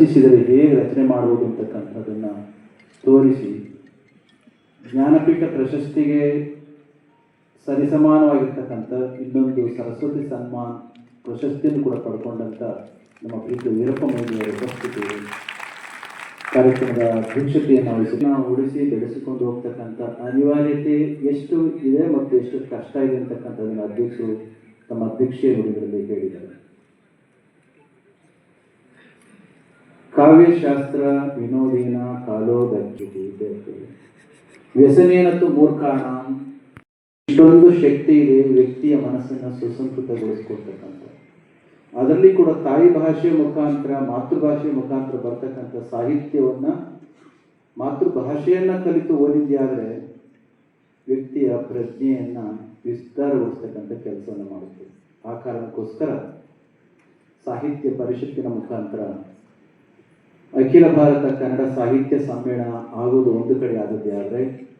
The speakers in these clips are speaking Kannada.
ರಚಿಸಿದರೆ ಹೇಗೆ ರಚನೆ ಮಾಡುವುದು ಅಂತಕ್ಕಂಥದ್ದನ್ನು ತೋರಿಸಿ. ಜ್ಞಾನಪೀಠ ಪ್ರಶಸ್ತಿಗೆ ಸರಿಸಮಾನವಾಗಿರ್ತಕ್ಕಂಥ ಇನ್ನೊಂದು ಸರಸ್ವತಿ ಸನ್ಮಾನ್ ಪ್ರಶಸ್ತಿಯನ್ನು ಕೂಡ ಪಡ್ಕೊಂಡಂಥ ನಮ್ಮ ಪ್ರೀತಿ ವೀರಪ್ಪ ಮೋದಿಯವರ ಉಪಸ್ಥಿತಿ. ಕಾರ್ಯಕ್ರಮದ ಅಧ್ಯಕ್ಷತೆಯನ್ನು ವಹಿಸಿ ನಾವು ಉಳಿಸಿ, ಬೆಳೆಸಿಕೊಂಡು ಹೋಗ್ತಕ್ಕಂಥ ಅನಿವಾರ್ಯತೆ ಎಷ್ಟು ಇದೆ ಮತ್ತು ಎಷ್ಟು ಕಷ್ಟ ಇದೆ ಅಂತಕ್ಕಂಥದ್ದನ್ನು ಅಧ್ಯಕ್ಷರು ತಮ್ಮ ಅಧ್ಯಕ್ಷೀಯ ಹೇಳಿದ್ದಾರೆ. ಕಾವ್ಯಶಾಸ್ತ್ರ ವಿನೋದೇನ ಕಾಲೋ ಗಚ್ಚುತಿ ವ್ಯಸನೇನತ್ತು ಮೂರ್ಖಾಣ. ಇಷ್ಟೊಂದು ಶಕ್ತಿ ಇದೆ, ವ್ಯಕ್ತಿಯ ಮನಸ್ಸನ್ನು ಸುಸಂಸ್ಕೃತಗೊಳಿಸ್ಕೊಳ್ತಕ್ಕಂಥ ಅದರಲ್ಲಿ ಕೂಡ ತಾಯಿ ಭಾಷೆಯ ಮುಖಾಂತರ, ಮಾತೃಭಾಷೆ ಮುಖಾಂತರ ಬರ್ತಕ್ಕಂಥ ಸಾಹಿತ್ಯವನ್ನ, ಮಾತೃಭಾಷೆಯನ್ನ ಕಲಿತು ಓದಿದ್ಯಾದರೆ ವ್ಯಕ್ತಿಯ ಪ್ರಜ್ಞೆಯನ್ನ ವಿಸ್ತಾರಗೊಳಿಸ್ತಕ್ಕಂಥ ಕೆಲಸವನ್ನು ಮಾಡುತ್ತದೆ ಆ ಕಾರಣಕ್ಕೋಸ್ಕರ ಸಾಹಿತ್ಯ ಪರಿಷತ್ತಿನ ಮುಖಾಂತರ ಅಖಿಲ ಭಾರತ ಕನ್ನಡ ಸಾಹಿತ್ಯ ಸಮ್ಮೇಳನ ಆಗುವುದು ಒಂದು ಕಡೆ ಆದದ್ದೇ ಆದರೆ,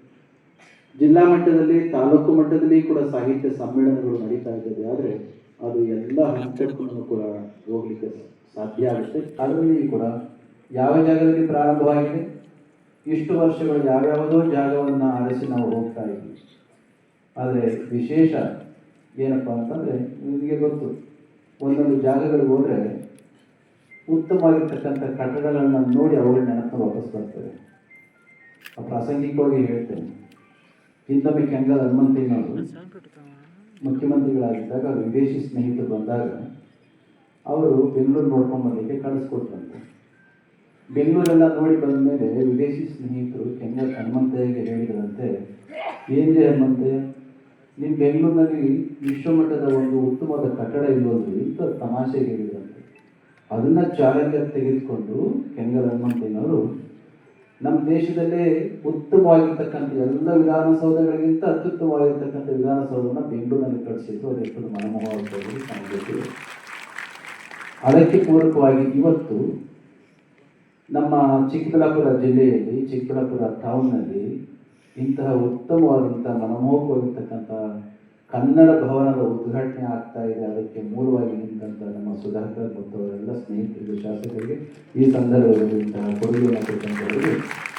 ಜಿಲ್ಲಾ ಮಟ್ಟದಲ್ಲಿ, ತಾಲೂಕು ಮಟ್ಟದಲ್ಲಿ ಕೂಡ ಸಾಹಿತ್ಯ ಸಮ್ಮೇಳನಗಳು ನಡೀತಾ ಇದ್ದದೆ ಆದರೆ, ಅದು ಎಲ್ಲ ಹಂತಕ್ಕೂ ಕೂಡ ಹೋಗ್ಲಿಕ್ಕೆ ಸಾಧ್ಯ ಆಗುತ್ತೆ. ಅದರಲ್ಲಿ ಕೂಡ ಯಾವ ಜಾಗದಲ್ಲಿ ಪ್ರಾರಂಭವಾಗಿದೆ? ಇಷ್ಟು ವರ್ಷಗಳು ಯಾವ್ಯಾವುದೋ ಜಾಗವನ್ನು ಆರಿಸಿ ನಾವು ಹೋಗ್ತಾ ಇದ್ವಿ ಆದರೆ ವಿಶೇಷ ಏನಪ್ಪ ಅಂತಂದರೆ, ನಿಮಗೆ ಗೊತ್ತು, ಒಂದೊಂದು ಜಾಗಗಳಿಗೆ ಹೋದರೆ ಉತ್ತಮವಾಗಿರ್ತಕ್ಕಂಥ ಕಟ್ಟಡಗಳನ್ನ ನೋಡಿ ಅವುಗಳ ನೆನಪು ವಾಪಸ್ ಬರ್ತದೆ. ಆ ಪ್ರಾಸಂಗಿಕವಾಗಿ ಹೇಳ್ತೇನೆ. ಹಿಂದೊಮ್ಮೆ ಕೆಂಗಲ್ ಹನುಮಂತಯ್ಯನವರು ಮುಖ್ಯಮಂತ್ರಿಗಳಾಗಿದ್ದಾಗ ವಿದೇಶಿ ಸ್ನೇಹಿತರು ಬಂದಾಗ ಅವರು ಬೆಂಗಳೂರು ನೋಡ್ಕೊಂಡು ಬಂದಕ್ಕೆ ಕಳಿಸ್ಕೊಟ್ರಂತೆ. ಬೆಂಗಳೂರೆಲ್ಲ ನೋಡಿ ಬಂದ ಮೇಲೆ ವಿದೇಶಿ ಸ್ನೇಹಿತರು ಕೆಂಗಲ್ ಹನುಮಂತಯ್ಯಗೆ ಹೇಳಿದ್ರಂತೆ ಏನಿದೆ ಹನುಮಂತಯ್ಯ ನೀವು ಬೆಂಗಳೂರಿನಲ್ಲಿ ವಿಶ್ವಮಟ್ಟದ ಒಂದು ಉತ್ತಮವಾದ ಕಟ್ಟಡ ಇಲ್ವಲ್ರಿ ಇಂಥ ತಮಾಷೆಗೆ ಅದನ್ನ ಚಾಲೆಂಜ್ ಆಗಿ ತೆಗೆದುಕೊಂಡು ಕೆಂಗಲ್ ಹನುಮಂತಯ್ಯನವರು ನಮ್ಮ ದೇಶದಲ್ಲೇ ಉತ್ತಮವಾಗಿರ್ತಕ್ಕಂಥ ಎಲ್ಲ ವಿಧಾನಸೌಧಗಳಿಗಿಂತ ಅತ್ಯುತ್ತಮವಾಗಿರ್ತಕ್ಕಂಥ ವಿಧಾನಸೌಧವನ್ನು ಬೆಂಗಳೂರಿನಲ್ಲಿ ಕಟ್ಟಿಸಿದ್ರು. ಅದು ಎಷ್ಟು ಮನಮೋಹಕವಾಗಿ ನಮಗೆ ಅದಕ್ಕೆ ಪೂರಕವಾಗಿ ಇವತ್ತು ನಮ್ಮ ಚಿಕ್ಕಬಳ್ಳಾಪುರ ಜಿಲ್ಲೆಯಲ್ಲಿ, ಚಿಕ್ಕಬಳ್ಳಾಪುರ ಟೌನ್ನಲ್ಲಿ ಇಂತಹ ಉತ್ತಮವಾದಂಥ ಮನಮೋಹಕವಾಗಿರ್ತಕ್ಕಂಥ ಕನ್ನಡ ಭವನದ ಉದ್ಘಾಟನೆ ಆಗ್ತಾ ಇದೆ. ಅದಕ್ಕೆ ಮೂಲವಾಗಿ ನಿಂತಹ ನಮ್ಮ ಸುಧಾಕರ್ ಮತ್ತು ಅವರೆಲ್ಲ ಸ್ನೇಹಿತರಿಗೆ, ಶಾಸಕರಿಗೆ ಈ ಸಂದರ್ಭದಲ್ಲಿ ಇಂತಹ ಕೊಡುಗೆಯನ್ನು ಕೊಟ್ಟಂಥವರಿಗೆ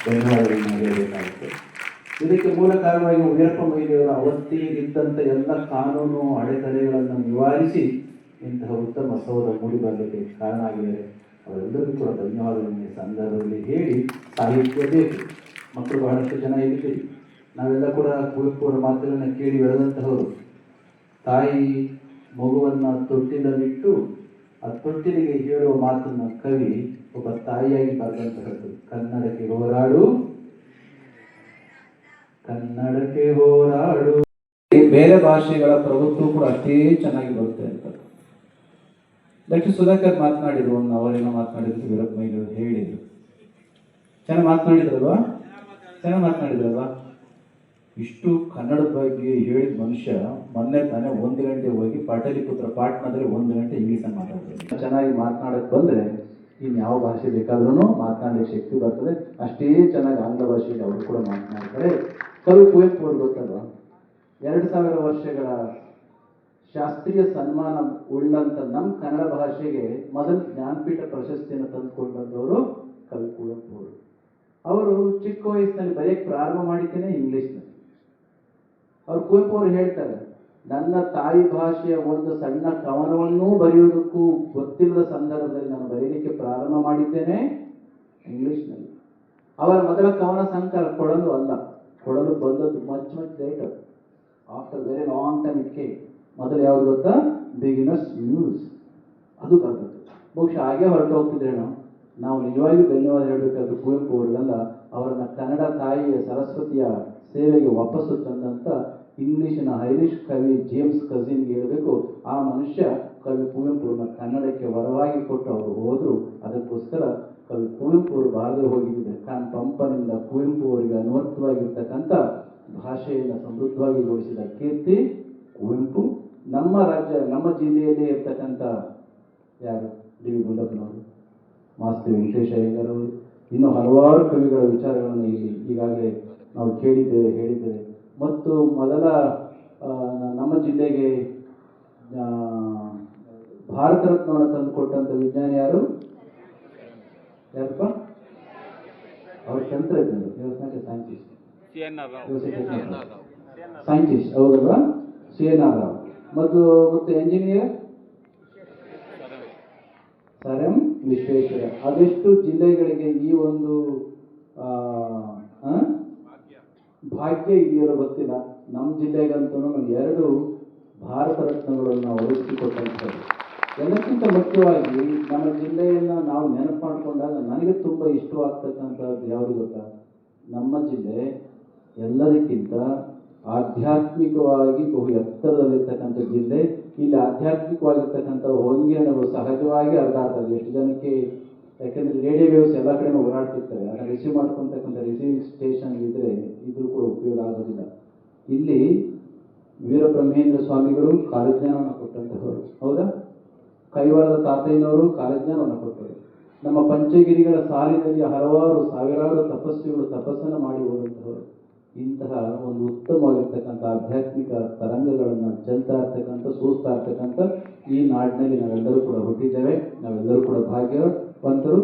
ಧನ್ಯವಾದಗಳನ್ನು ಹೇಳಬೇಕಾಗುತ್ತೆ ಇದಕ್ಕೆ ಮೂಲ ಕಾರಣವಾಗಿ ವೀರಪ್ಪ ಮೊಯ್ಲಿಯವರ ಅವತ್ತಿಗೆ ಎಲ್ಲ ಕಾನೂನು ಅಡೆತಡೆಗಳನ್ನು ನಿವಾರಿಸಿ ಇಂತಹ ಉತ್ತಮ ಸೌಧ ಮೂಡಿ ಬರಲಿಕ್ಕೆ ಕಾರಣ ಆಗಿದ್ದಾರೆ. ಅವರೆಲ್ಲರಿಗೂ ಕೂಡ ಧನ್ಯವಾದಗಳನ್ನು ಸಂದರ್ಭದಲ್ಲಿ ಹೇಳಿ ಸಾಹಿತ್ಯ ಬೇಕು. ಮಕ್ಕಳು ಬಹಳಷ್ಟು ಜನ ಇದ್ದೀವಿ ನಾವೆಲ್ಲ ಕೂಡ ಕುವೆಂಪು ಅವರ ಮಾತುಗಳನ್ನು ಕೇಳಿ ಬೆಳೆದಂತಹವರು. ತಾಯಿ ಮಗುವನ್ನು ತೊಟ್ಟಿಲಲ್ಲಿಟ್ಟು ಆ ತೊಟ್ಟಿಲಿಗೆ ಹೇಳುವ ಮಾತನ್ನು ಕವಿ ಒಬ್ಬ ತಾಯಿಯಾಗಿ ಬರೆದಂತಹದ್ದು. ಕನ್ನಡಕ್ಕೆ ಹೋರಾಡು. ಕನ್ನಡಕ್ಕೆ ಹೋರಾಡು. ಬೇರೆ ಭಾಷೆಗಳ ಪ್ರಭುತ್ವ ಕೂಡ ಅಷ್ಟೇ ಚೆನ್ನಾಗಿ ಬರುತ್ತೆ ಅಂತ. ಡಾಕ್ಟರ್ ಸುಧಾಕರ್ ಮಾತನಾಡಿದ್ರು, ಒಂದು ಅವರೇನೋ ಮಾತನಾಡಿದ್ರು ವೀರಪ್ಪ ಹೇಳಿದ್ರು. ಚೆನ್ನಾಗಿ ಮಾತನಾಡಿದ್ರಲ್ವಾ? ಚೆನ್ನಾಗಿ ಮಾತನಾಡಿದ್ರಲ್ವಾ? ಇಷ್ಟು ಕನ್ನಡದ ಬಗ್ಗೆ ಹೇಳಿದ ಮನುಷ್ಯ ಮೊನ್ನೆ ತಾನೇ ಒಂದು ಗಂಟೆ ಹೋಗಿ ಪಾಟಲಿಪುತ್ರ ಪಾಟ್ನಾದ್ರೆ ಒಂದು ಗಂಟೆ ಇಂಗ್ಲೀಷಲ್ಲಿ ಮಾತಾಡ್ತಾರೆ ಚೆನ್ನಾಗಿ ಮಾತನಾಡಕ್ಕೆ ಬಂದರೆ ಇನ್ನು ಯಾವ ಭಾಷೆ ಬೇಕಾದ್ರೂ ಮಾತನಾಡಲಿಕ್ಕೆ ಶಕ್ತಿ ಬರ್ತದೆ. ಅಷ್ಟೇ ಚೆನ್ನಾಗಿ ಆಂಗ್ಲ ಭಾಷೆಯಲ್ಲಿ ಅವರು ಕೂಡ ಮಾತನಾಡ್ತಾರೆ. ಕವಿ ಕುವೆಂಪು ಅವ್ರು ಗೊತ್ತಲ್ವ? ಎರಡು ಸಾವಿರ ವರ್ಷಗಳ ಶಾಸ್ತ್ರೀಯ ಸನ್ಮಾನ ಉಳ್ಳಂತ ನಮ್ಮ ಕನ್ನಡ ಭಾಷೆಗೆ ಮೊದಲ ಜ್ಞಾನಪೀಠ ಪ್ರಶಸ್ತಿಯನ್ನು ತಂದುಕೊಂಡಂಥವರು ಕವಿ ಕುವೆಂಪು ಅವರು. ಅವರು ಚಿಕ್ಕ ವಯಸ್ಸಿನಲ್ಲಿ ಬರೆಯಕ್ಕೆ ಪ್ರಾರಂಭ ಮಾಡಿದ್ದೇನೆ ಇಂಗ್ಲಿಷ್ನಲ್ಲಿ. ಅವ್ರು ಕುವೆಂಪು ಅವರು ಹೇಳ್ತಾರೆ, ನನ್ನ ತಾಯಿ ಭಾಷೆಯ ಒಂದು ಸಣ್ಣ ಕವನವನ್ನೂ ಬರೆಯುವುದಕ್ಕೂ ಗೊತ್ತಿಲ್ಲದ ಸಂದರ್ಭದಲ್ಲಿ ನಾನು ಬರೀಲಿಕ್ಕೆ ಪ್ರಾರಂಭ ಮಾಡಿದ್ದೇನೆ ಇಂಗ್ಲಿಷ್ನಲ್ಲಿ. ಅವರ ಮೊದಲ ಕವನ ಸಂಕಲ ಕೊಡಲು ಅಲ್ಲ ಕೊಡಲು ಬಂದದ್ದು much much later after very long time ಇಟ್ಕೆ ಮೊದಲು ಯಾವ್ದು ಗೊತ್ತಾ? ಬಿಗಿನರ್ಸ್ ಯೂಸ್ ಅದು ಬರ್ತದೆ ಬಹುಶಃ ಹಾಗೆ ಹೊರಟು ಹೋಗ್ತಿದ್ರೆ ನಾವು ನಾವು ನಿಜವಾಗಿಯೂ ಧನ್ಯವಾದ ಹೇಳಬೇಕಾದ್ರೆ ಕುವೆಂಪು ಅವರಿಗೆಲ್ಲ, ಅವರನ್ನ ಕನ್ನಡ ತಾಯಿಯ ಸರಸ್ವತಿಯ ಸೇವೆಗೆ ವಾಪಸ್ಸು ತಂದಂಥ ಇಂಗ್ಲೀಷಿನ ಐರಿಷ್ ಕವಿ ಜೇಮ್ಸ್ ಕಜಿನ್ಗೆ ಹೇಳಬೇಕು, ಆ ಮನುಷ್ಯ ಕವಿ ಕುವೆಂಪು ಅವ್ರನ್ನ ಕನ್ನಡಕ್ಕೆ ವರವಾಗಿ ಕೊಟ್ಟು ಅವರು ಹೋದರು, ಅದಕ್ಕೋಸ್ಕರ ಕವಿ ಕುವೆಂಪು ಅವರು ಬಾರದೆ ಹೋಗಿದ್ದಾರೆ ಕಾನ್ ಪಂಪನಿಂದ ಕುವೆಂಪು ಅವರಿಗೆ ಅನ್ವರ್ಥವಾಗಿರ್ತಕ್ಕಂಥ ಭಾಷೆಯನ್ನು ಸಮೃದ್ಧವಾಗಿಗೊಳಿಸಿದ ಕೀರ್ತಿ ಕುವೆಂಪು. ನಮ್ಮ ರಾಜ್ಯ, ನಮ್ಮ ಜಿಲ್ಲೆಯಲ್ಲೇ ಇರ್ತಕ್ಕಂಥ ಯಾರು? ಡಿ ವಿ ಗುಂಡಪ್ಪನವರು. ಮಾಸ್ತಿ ವೆಂಕಟೇಶ ಅಯ್ಯಂಗಾರವರು ಇನ್ನು ಹಲವಾರು ಕವಿಗಳ ವಿಚಾರಗಳನ್ನು ಇಲ್ಲಿ ಈಗಾಗಲೇ ನಾವು ಕೇಳಿದ್ದೇವೆ ಹೇಳಿದ್ದೇವೆ. ಮತ್ತು ಮೊದಲ ಆ, ನಮ್ಮ ಜಿಲ್ಲೆಗೆ ಆ, ಭಾರತ ರತ್ನವನ್ನು ತಂದುಕೊಟ್ಟಂಥ ವಿಜ್ಞಾನಿ ಯಾರು? ಯಾರಪ್ಪ? ಅವ್ರ ತಂತ್ರಜ್ಞರು ದೇವಸ್ಥಾನಕ್ಕೆ ಸೈಂಟಿಸ್ಟ್ ಸೈಂಟಿಸ್ಟ್ ಹೌದಲ್ವಾ? C N R Rao. ಮತ್ತು ಮತ್ತು ಎಂಜಿನಿಯರ್ ಸರ್ ಎಂ. ವಿಶ್ವೇಶ್ವರ. ಅದೆಷ್ಟು ಜಿಲ್ಲೆಗಳಿಗೆ ಈ ಒಂದು? ಭಾಗ್ಯ ಇದೆಯಲ್ಲ ಗೊತ್ತಿಲ್ಲ. ನಮ್ಮ ಜಿಲ್ಲೆಗಂತೂ ಎರಡು ಭಾರತ ರತ್ನಗಳನ್ನು ಒದಗಿಸಿಕೊಟ್ಟಂಥದ್ದು. ಎಲ್ಲಕ್ಕಿಂತ ಮುಖ್ಯವಾಗಿ ನಮ್ಮ ಜಿಲ್ಲೆಯನ್ನು ನಾವು ನೆನಪು ಮಾಡಿಕೊಂಡಾಗ ನನಗೆ ತುಂಬ ಇಷ್ಟವಾಗ್ತಕ್ಕಂಥದ್ದು ಯಾವುದು ಗೊತ್ತಾ? ನಮ್ಮ ಜಿಲ್ಲೆ ಎಲ್ಲದಕ್ಕಿಂತ ಆಧ್ಯಾತ್ಮಿಕವಾಗಿ ಬಹು ಎತ್ತರದಲ್ಲಿರ್ತಕ್ಕಂಥ ಜಿಲ್ಲೆ. ಇಲ್ಲಿ ಆಧ್ಯಾತ್ಮಿಕವಾಗಿರ್ತಕ್ಕಂಥ ಹೊಂಗಿರಣಗಳು ಸಹಜವಾಗಿ ಅರ್ಥ ಆಗ್ತದೆ ಎಷ್ಟು ಜನಕ್ಕೆ ಯಾಕೆಂದ್ರೆ ರೇಡಿಯೋ ವೇವ್ಸ್ ಎಲ್ಲ ಕಡೆ ಓಡಾಡ್ತಿರ್ತವೆ. ಅದನ್ನ ರಿಸೀವ್ ಮಾಡ್ಕೊತಕ್ಕಂಥ ರಿಸೀವಿಂಗ್ ಸ್ಟೇಷನ್ ಇದ್ರೆ ಇದು ಕೂಡ ಉಪಯೋಗ ಆಗೋದಿಲ್ಲ. ಇಲ್ಲಿ ವೀರಬ್ರಹ್ಮೇಂದ್ರ ಸ್ವಾಮಿಗಳು ಕಾಲಜ್ಞಾನವನ್ನು ಕೊಟ್ಟಂತಹವರು. ಹೌದಾ? ಕೈವಾರದ ತಾತಯ್ಯನವರು ಕಾಲಜ್ಞಾನವನ್ನು ಕೊಟ್ಟರು. ನಮ್ಮ ಪಂಚಗಿರಿಗಳ ಸಾಲಿನಲ್ಲಿ ಹಲವಾರು ಸಾವಿರಾರು ತಪಸ್ವಿಗಳು ತಪಸ್ಸನ್ನು ಮಾಡಿ ಹೋದಂತಹವರು. ಇಂತಹ ಒಂದು ಉತ್ತಮವಾಗಿರ್ತಕ್ಕಂಥ ಆಧ್ಯಾತ್ಮಿಕ ತರಂಗಗಳನ್ನು ಚೆಲ್ತಾ ಇರ್ತಕ್ಕಂಥ ಸೂಸ್ತಾ ಇರ್ತಕ್ಕಂಥ ಈ ನಾಡಿನಲ್ಲಿ ನಾವೆಲ್ಲರೂ ಕೂಡ ಹುಟ್ಟಿದ್ದೇವೆ. ನಾವೆಲ್ಲರೂ ಕೂಡ వంతులు